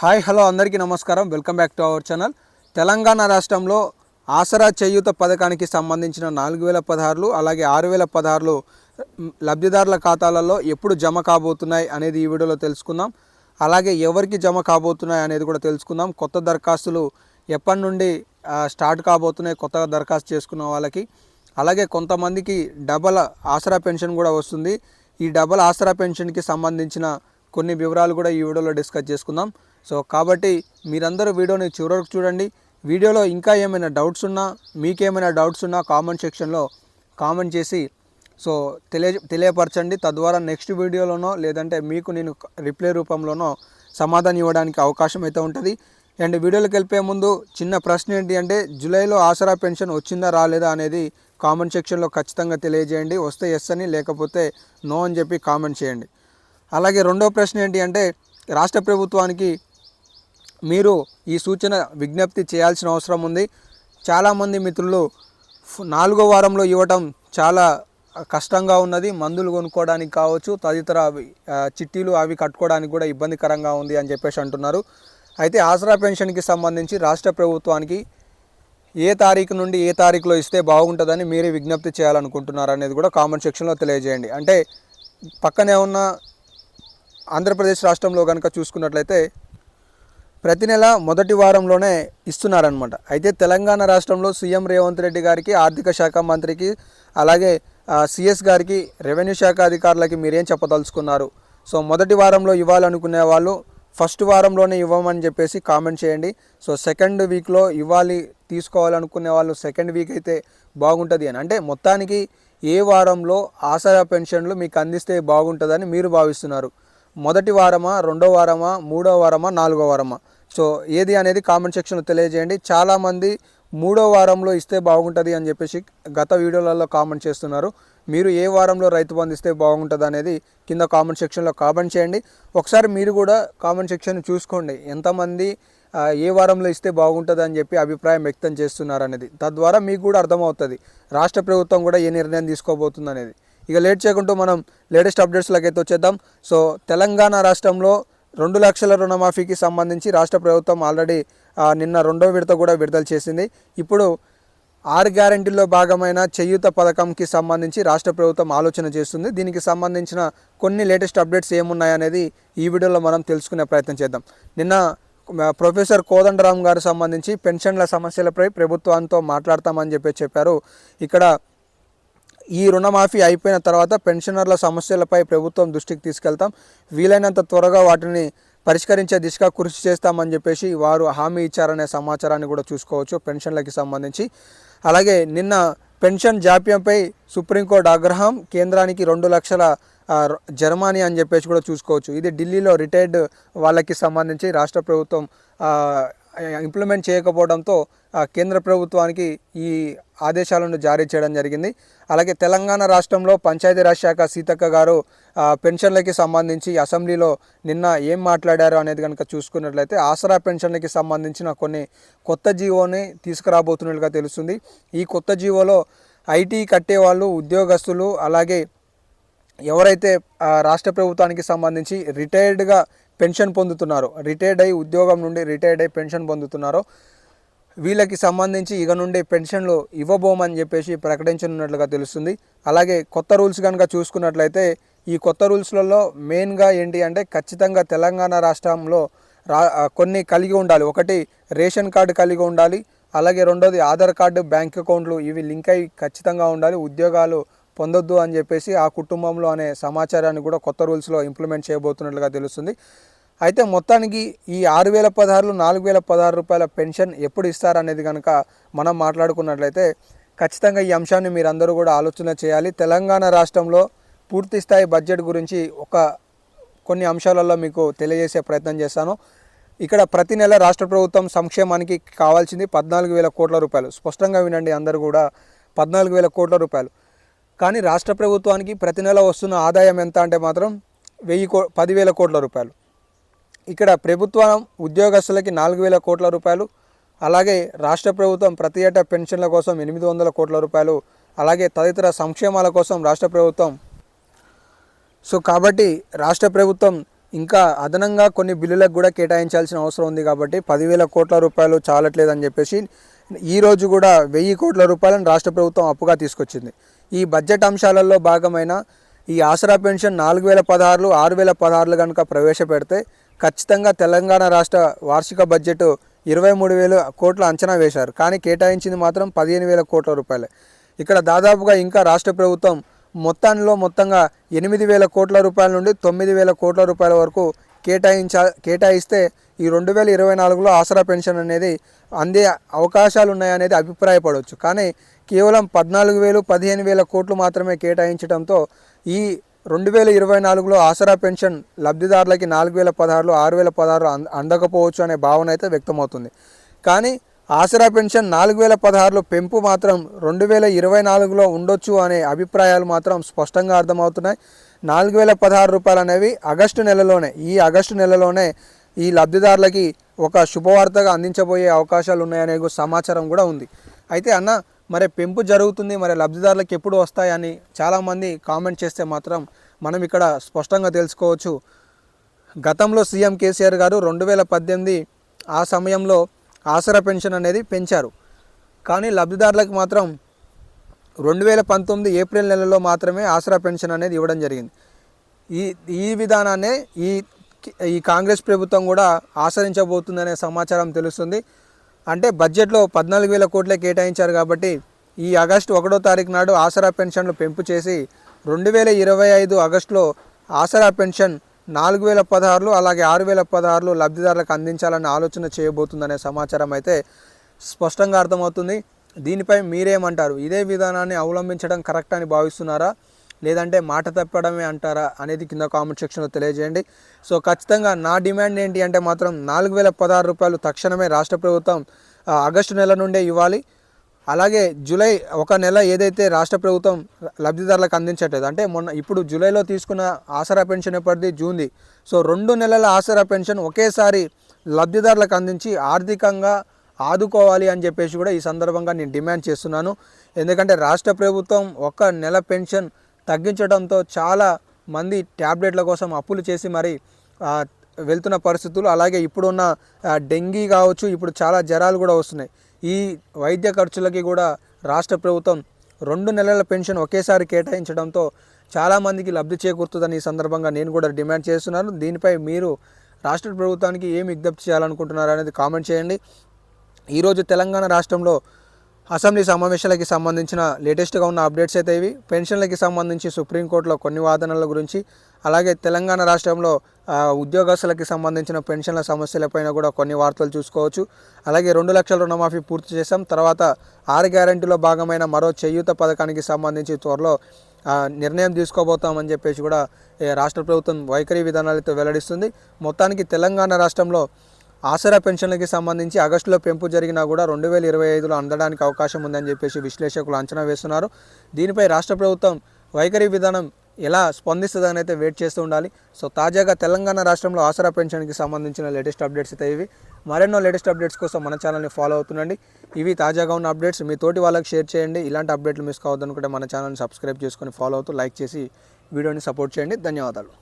Hi hello అందరికీ నమస్కారం. Welcome back to our channel. Telangana రాష్ట్రంలో ఆసరా చేయూత పథకానికి సంబంధించిన నాలుగు వేల పదహారులు అలాగే ఆరు వేల పదహారులు లబ్ధిదారుల ఖాతాలలో ఎప్పుడు జమ కాబోతున్నాయి అనేది ఈ వీడియోలో తెలుసుకుందాం. అలాగే ఎవరికి జమ కాబోతున్నాయి అనేది కూడా తెలుసుకుందాం. కొత్త దరఖాస్తులు ఎప్పటి నుండి స్టార్ట్ కాబోతున్నాయి కొత్తగా దరఖాస్తు చేసుకున్న వాళ్ళకి. అలాగే కొంతమందికి డబల్ ఆసరా పెన్షన్ కూడా వస్తుంది. ఈ డబల్ ఆసరా పెన్షన్కి సంబంధించిన కొన్ని వివరాలు కూడా ఈ వీడియోలో డిస్కస్ చేసుకుందాం. సో కాబట్టి మీరందరూ వీడియోని చివరకు చూడండి. వీడియోలో ఇంకా ఏమైనా డౌట్స్ ఉన్నా మీకేమైనా డౌట్స్ ఉన్నా కామెంట్ సెక్షన్లో కామెంట్ చేసి సో తెలియ తెలియపరచండి. తద్వారా నెక్స్ట్ వీడియోలోనో లేదంటే మీకు నేను రిప్లై రూపంలోనో సమాధానం ఇవ్వడానికి అవకాశం అయితే ఉంటుంది. అండ్ వీడియోలోకి వెళ్ళిపోయే ముందు చిన్న ప్రశ్న ఏంటి అంటే జూలైలో ఆసరా పెన్షన్ వచ్చిందా రాలేదా అనేది కామెంట్ సెక్షన్లో ఖచ్చితంగా తెలియజేయండి. వస్తే ఎస్ అని లేకపోతే నో అని చెప్పి కామెంట్ చేయండి. అలాగే రెండో ప్రశ్న ఏంటి అంటే రాష్ట్ర ప్రభుత్వానికి మీరు ఈ సూచన విజ్ఞప్తి చేయాల్సిన అవసరం ఉంది. చాలామంది మిత్రులు నాలుగో వారంలో ఇవ్వటం చాలా కష్టంగా ఉన్నది. మందులు కొనుక్కోవడానికి కావచ్చు తదితర చిట్టీలు అవి కట్టుకోవడానికి కూడా ఇబ్బందికరంగా ఉంది అని చెప్పేసి అంటున్నారు. అయితే ఆసరా పెన్షన్కి సంబంధించి రాష్ట్ర ప్రభుత్వానికి ఏ తారీఖు నుండి ఏ తారీఖులో ఇస్తే బాగుంటుందని మీరే విజ్ఞప్తి చేయాలనుకుంటున్నారు అనేది కూడా కామెంట్ సెక్షన్లో తెలియజేయండి. అంటే పక్కనే ఉన్న ఆంధ్రప్రదేశ్ రాష్ట్రంలో కనుక చూసుకున్నట్లయితే ప్రతి నెల మొదటి వారంలోనే ఇస్తున్నారనమాట అయితే తెలంగాణ రాష్ట్రంలో సీఎం రేవంత్ రెడ్డి గారికి ఆర్థిక శాఖ మంత్రికి అలాగే సిఎస్ గారికి రెవెన్యూ శాఖ అధికారులకి మీరేం చెప్పదలుచుకున్నారు? సో మొదటి వారంలో ఇవ్వాలనుకునే వాళ్ళు ఫస్ట్ వారంలోనే ఇవ్వమని చెప్పేసి కామెంట్ చేయండి. సో సెకండ్ వీక్లో ఇవ్వాలి తీసుకోవాలనుకునే వాళ్ళు సెకండ్ వీక్ అయితే బాగుంటుంది అని. అంటే మొత్తానికి ఏ వారంలో ఆసరా పెన్షన్లు మీకు అందిస్తే బాగుంటుందని మీరు భావిస్తున్నారు. మొదటి వారమా రెండో వారమా మూడో వారమా నాలుగో వారమా? సో ఏది అనేది కామెంట్ సెక్షన్లో తెలియజేయండి. చాలామంది మూడో వారంలో ఇస్తే బాగుంటుంది అని చెప్పేసి గత వీడియోలలో కామెంట్ చేస్తున్నారు. మీరు ఏ వారంలో రైతు బంధు ఇస్తే బాగుంటుంది అనేది కింద కామెంట్ సెక్షన్లో కామెంట్ చేయండి. ఒకసారి మీరు కూడా కామెంట్ సెక్షన్ చూసుకోండి. ఎంతమంది ఏ వారంలో ఇస్తే బాగుంటుంది అని చెప్పి అభిప్రాయం వ్యక్తం చేస్తున్నారు అనేది. తద్వారా మీకు కూడా అర్థమవుతుంది. రాష్ట్ర ప్రభుత్వం కూడా ఏ నిర్ణయం తీసుకోబోతుంది అనేది. ఇక లేట్ చేయకుంటూ మనం లేటెస్ట్ అప్డేట్స్లోకి అయితే వచ్చేద్దాం. సో తెలంగాణ రాష్ట్రంలో రెండు లక్షల రుణమాఫీకి సంబంధించి రాష్ట్ర ప్రభుత్వం ఆల్రెడీ నిన్న రెండో విడత కూడా విడుదల చేసింది. ఇప్పుడు ఆరు గ్యారంటీల్లో భాగమైన చేయూత పథకంకి సంబంధించి రాష్ట్ర ప్రభుత్వం ఆలోచన చేస్తుంది. దీనికి సంబంధించిన కొన్ని లేటెస్ట్ అప్డేట్స్ ఏమున్నాయనేది ఈ వీడియోలో మనం తెలుసుకునే ప్రయత్నం చేద్దాం. నిన్న ప్రొఫెసర్ కోదండరామ్ గారు సంబంధించి పెన్షన్ల సమస్యలపై ప్రభుత్వంతో మాట్లాడతామని చెప్పి చెప్పారు. ఇక్కడ ఈ రుణమాఫీ అయిపోయిన తర్వాత పెన్షనర్ల సమస్యలపై ప్రభుత్వం దృష్టికి తీసుకెళ్తాం. వీలైనంత త్వరగా వాటిని పరిష్కరించే దిశగా కృషి చేస్తామని చెప్పేసి వారు హామీ ఇచ్చారనే సమాచారాన్ని కూడా చూసుకోవచ్చు పెన్షన్లకి సంబంధించి. అలాగే నిన్న పెన్షన్ జాప్యంపై సుప్రీంకోర్టు ఆగ్రహం కేంద్రానికి రెండు లక్షల ఆ, జర్మానీ అని చెప్పేసి కూడా చూసుకోవచ్చు. ఇది ఢిల్లీలో రిటైర్డ్ వాళ్ళకి సంబంధించి రాష్ట్ర ప్రభుత్వం ఇంప్లిమెంట్ చేయకపోవడంతో కేంద్ర ప్రభుత్వానికి ఈ ఆదేశాలను జారీ చేయడం జరిగింది. అలాగే తెలంగాణ రాష్ట్రంలో పంచాయతీరాజ్ శాఖ సీతక్క గారు పెన్షన్లకి సంబంధించి అసెంబ్లీలో నిన్న ఏం మాట్లాడారు అనేది కనుక చూసుకున్నట్లయితే ఆసరా పెన్షన్లకి సంబంధించిన కొన్ని కొత్త జీవోని తీసుకురాబోతున్నట్లుగా తెలుస్తుంది. ఈ కొత్త జీవోలో ఐటీ కట్టేవాళ్ళు ఉద్యోగస్తులు అలాగే ఎవరైతే రాష్ట్ర ప్రభుత్వానికి సంబంధించి రిటైర్డ్గా పెన్షన్ పొందుతున్నారో. రిటైర్డ్ అయి ఉద్యోగం నుండి రిటైర్డ్ అయి పెన్షన్ పొందుతున్నారో వీళ్ళకి సంబంధించి ఇక నుండి పెన్షన్లు ఇవ్వబోమని చెప్పేసి ప్రకటించనున్నట్లుగా తెలుస్తుంది. అలాగే కొత్త రూల్స్ కనుక చూసుకున్నట్లయితే ఈ కొత్త రూల్స్లలో మెయిన్గా ఏంటి అంటే ఖచ్చితంగా తెలంగాణ రాష్ట్రంలో రా కొన్ని కలిగి ఉండాలి. ఒకటి రేషన్ కార్డు కలిగి ఉండాలి. అలాగే రెండోది ఆధార్ కార్డు బ్యాంక్ అకౌంట్లు ఇవి లింక్ అయి ఖచ్చితంగా ఉండాలి. ఉద్యోగాలు పొందొద్దు అని చెప్పేసి ఆ కుటుంబంలో అనే సమాచారాన్ని కూడా కొత్త రూల్స్లో ఇంప్లిమెంట్ చేయబోతున్నట్లుగా తెలుస్తుంది. అయితే మొత్తానికి ఈ ఆరు వేల పదహారులు నాలుగు వేల పదహారు రూపాయల పెన్షన్ ఎప్పుడు ఇస్తారనేది కనుక మనం మాట్లాడుకున్నట్లయితే ఖచ్చితంగా ఈ అంశాన్ని మీరందరూ కూడా ఆలోచన చేయాలి. తెలంగాణ రాష్ట్రంలో పూర్తి స్థాయి బడ్జెట్ గురించి ఒక కొన్ని అంశాలలో మీకు తెలియజేసే ప్రయత్నం చేస్తాను. ఇక్కడ ప్రతి నెల రాష్ట్ర ప్రభుత్వం సంక్షేమానికి కావాల్సింది పద్నాలుగు వేల కోట్ల రూపాయలు. స్పష్టంగా వినండి అందరూ కూడా. పద్నాలుగు వేల కోట్ల రూపాయలు. కానీ రాష్ట్ర ప్రభుత్వానికి ప్రతి నెల వస్తున్న ఆదాయం ఎంత అంటే మాత్రం వెయ్యి కో పదివేల కోట్ల రూపాయలు. ఇక్కడ ప్రభుత్వం ఉద్యోగస్తులకి నాలుగు వేల కోట్ల రూపాయలు అలాగే రాష్ట్ర ప్రభుత్వం ప్రతి ఏటా పెన్షన్ల కోసం ఎనిమిది వందల కోట్ల రూపాయలు అలాగే తదితర సంక్షేమాల కోసం రాష్ట్ర ప్రభుత్వం. సో కాబట్టి రాష్ట్ర ప్రభుత్వం ఇంకా అదనంగా కొన్ని బిల్లులకు కూడా కేటాయించాల్సిన అవసరం ఉంది కాబట్టి పదివేల కోట్ల రూపాయలు చాలట్లేదని చెప్పేసి ఈ రోజు కూడా వెయ్యి కోట్ల రూపాయలను రాష్ట్ర ప్రభుత్వం అప్పుగా తీసుకొచ్చింది. ఈ బడ్జెట్ అంశాలలో భాగమైన ఈ ఆసరా పెన్షన్ నాలుగు వేల పదహారులు ఆరు వేల పదహారులు కనుక ప్రవేశపెడితే ఖచ్చితంగా తెలంగాణ రాష్ట్ర వార్షిక బడ్జెట్ ఇరవై మూడు వేల కోట్ల అంచనా వేశారు. కానీ కేటాయించింది మాత్రం పదిహేను వేల కోట్ల రూపాయలే. ఇక్కడ దాదాపుగా ఇంకా రాష్ట్ర ప్రభుత్వం మొత్తంలో మొత్తంగా ఎనిమిది వేల కోట్ల రూపాయల నుండి తొమ్మిది వేల కోట్ల రూపాయల వరకు కేటాయించా కేటాయిస్తే ఈ రెండు వేల ఇరవై నాలుగులో ఆసరా పెన్షన్ అనేది అందే అవకాశాలు ఉన్నాయనేది అభిప్రాయపడవచ్చు. కానీ కేవలం పద్నాలుగు వేలు పదిహేను వేల కోట్లు మాత్రమే కేటాయించడంతో ఈ రెండు వేల ఇరవై నాలుగులో ఆసరా పెన్షన్ లబ్ధిదారులకి నాలుగు వేల పదహారులు ఆరు వేల పదహారు అంద అందకపోవచ్చు అనే భావన అయితే వ్యక్తమవుతుంది. కానీ ఆసరా పెన్షన్ నాలుగు వేల పదహారులో పెంపు మాత్రం రెండు వేల ఇరవై నాలుగులో ఉండొచ్చు అనే అభిప్రాయాలు మాత్రం స్పష్టంగా అర్థమవుతున్నాయి. నాలుగు వేల పదహారు రూపాయలు అనేవి ఆగస్టు నెలలోనే ఈ ఆగస్టు నెలలోనే ఈ లబ్ధిదారులకి ఒక శుభవార్తగా అందించబోయే అవకాశాలు ఉన్నాయనే సమాచారం కూడా ఉంది. అయితే అన్న మరి పెంపు జరుగుతుంది మరి లబ్ధిదారులకు ఎప్పుడు వస్తాయని చాలామంది కామెంట్ చేస్తే మాత్రం మనం ఇక్కడ స్పష్టంగా తెలుసుకోవచ్చు. గతంలో సీఎం కేసీఆర్ గారు రెండు వేల పద్దెనిమిది ఆ సమయంలో ఆసరా పెన్షన్ అనేది పెంచారు. కానీ లబ్ధిదారులకు మాత్రం రెండు వేల పంతొమ్మిది ఏప్రిల్ నెలలో మాత్రమే ఆసరా పెన్షన్ అనేది ఇవ్వడం జరిగింది. ఈ ఈ విధానాన్ని ఈ ఈ కాంగ్రెస్ ప్రభుత్వం కూడా ఆచరించబోతుందనే సమాచారం తెలుస్తుంది. అంటే బడ్జెట్లో పద్నాలుగు వేల కోట్లే కేటాయించారు కాబట్టి ఈ ఆగస్టు ఒకటో తారీఖు నాడు ఆసరా పెన్షన్లు పెంపు చేసి రెండు వేల ఇరవై ఐదు ఆగస్టులో ఆసరా పెన్షన్ నాలుగు వేల పదహారులు అలాగే ఆరు వేల పదహారులు లబ్ధిదారులకు అందించాలనే ఆలోచన చేయబోతుందనే సమాచారం అయితే స్పష్టంగా అర్థమవుతుంది. దీనిపై మీరేమంటారు? ఇదే విధానాన్ని అవలంబించడం కరెక్ట్ అని భావిస్తున్నారా? లేదంటే మాట తప్పడమే అంటారా అనేది కింద కామెంట్ సెక్షన్లో తెలియజేయండి. సో ఖచ్చితంగా నా డిమాండ్ ఏంటి అంటే మాత్రం నాలుగు వేల పదహారు రూపాయలు తక్షణమే రాష్ట్ర ప్రభుత్వం ఆగస్టు నెల నుండే ఇవ్వాలి. అలాగే జూలై ఒక నెల ఏదైతే రాష్ట్ర ప్రభుత్వం లబ్ధిదారులకు అందించట్లేదు అంటే మొన్న ఇప్పుడు జూలైలో తీసుకున్న ఆసరా పెన్షన్ ఎప్పటిది? జూన్ది. సో రెండు నెలల ఆసరా పెన్షన్ ఒకేసారి లబ్ధిదారులకు అందించి ఆర్థికంగా ఆదుకోవాలి అని చెప్పేసి కూడా ఈ సందర్భంగా నేను డిమాండ్ చేస్తున్నాను. ఎందుకంటే రాష్ట్ర ప్రభుత్వం ఒక నెల పెన్షన్ తగ్గించడంతో చాలా మంది ట్యాబ్లెట్ల కోసం అప్పులు చేసి మరి వెళ్తున్న పరిస్థితులు. అలాగే ఇప్పుడున్న డెంగీ కావచ్చు ఇప్పుడు చాలా జ్వరాలు కూడా వస్తున్నాయి. ఈ వైద్య ఖర్చులకి కూడా రాష్ట్ర ప్రభుత్వం రెండు నెలల పెన్షన్ ఒకేసారి కేటాయించడంతో చాలామందికి లబ్ధి చేకూరుతుందని ఈ సందర్భంగా నేను కూడా డిమాండ్ చేస్తున్నాను. దీనిపై మీరు రాష్ట్ర ప్రభుత్వానికి ఏం విజ్ఞప్తి చేయాలనుకుంటున్నారు అనేది కామెంట్ చేయండి. ఈరోజు తెలంగాణ రాష్ట్రంలో అసెంబ్లీ సమావేశాలకి సంబంధించిన లేటెస్ట్గా ఉన్న అప్డేట్స్ అయితే ఇవి. పెన్షన్లకి సంబంధించి సుప్రీంకోర్టులో కొన్ని వాదనల గురించి అలాగే తెలంగాణ రాష్ట్రంలో ఉద్యోగస్తులకి సంబంధించిన పెన్షన్ల సమస్యలపైన కూడా కొన్ని వార్తలు చూసుకోవచ్చు. అలాగే రెండు లక్షల రుణమాఫీ పూర్తి చేశాం. తర్వాత ఆరు గ్యారంటీలో భాగమైన మరో చేయూత పథకానికి సంబంధించి త్వరలో నిర్ణయం తీసుకోబోతామని చెప్పేసి కూడా రాష్ట్ర ప్రభుత్వం వైఖరి విధానాలతో వెల్లడిస్తుంది. మొత్తానికి తెలంగాణ రాష్ట్రంలో ఆసరా పెన్షన్లకి సంబంధించి ఆగస్టులో పెంపు జరిగినా కూడా రెండు వేల ఇరవై ఐదులో అందడానికి అవకాశం ఉందని చెప్పేసి విశ్లేషకులు అంచనా వేస్తున్నారు. దీనిపై రాష్ట్ర ప్రభుత్వం వైఖరి విధానం ఎలా స్పందిస్తుందని అయితే వెయిట్ చేస్తూ ఉండాలి. సో తాజాగా తెలంగాణ రాష్ట్రంలో ఆసరా పెన్షన్కి సంబంధించిన లేటెస్ట్ అప్డేట్స్ అయితే ఇవి. మరెన్నో లేటెస్ట్ అప్డేట్స్ కోసం మన ఛానల్ని ఫాలో అవుతుండండి. ఇవి తాజాగా ఉన్న అప్డేట్స్. మీ తోటి వాళ్ళకి షేర్ చేయండి. ఇలాంటి అప్డేట్లు మిస్ కావద్దనుకుంటే మన ఛానల్ని సబ్స్క్రైబ్ చేసుకొని ఫాలో అవుతూ లైక్ చేసి వీడియోని సపోర్ట్ చేయండి. ధన్యవాదాలు.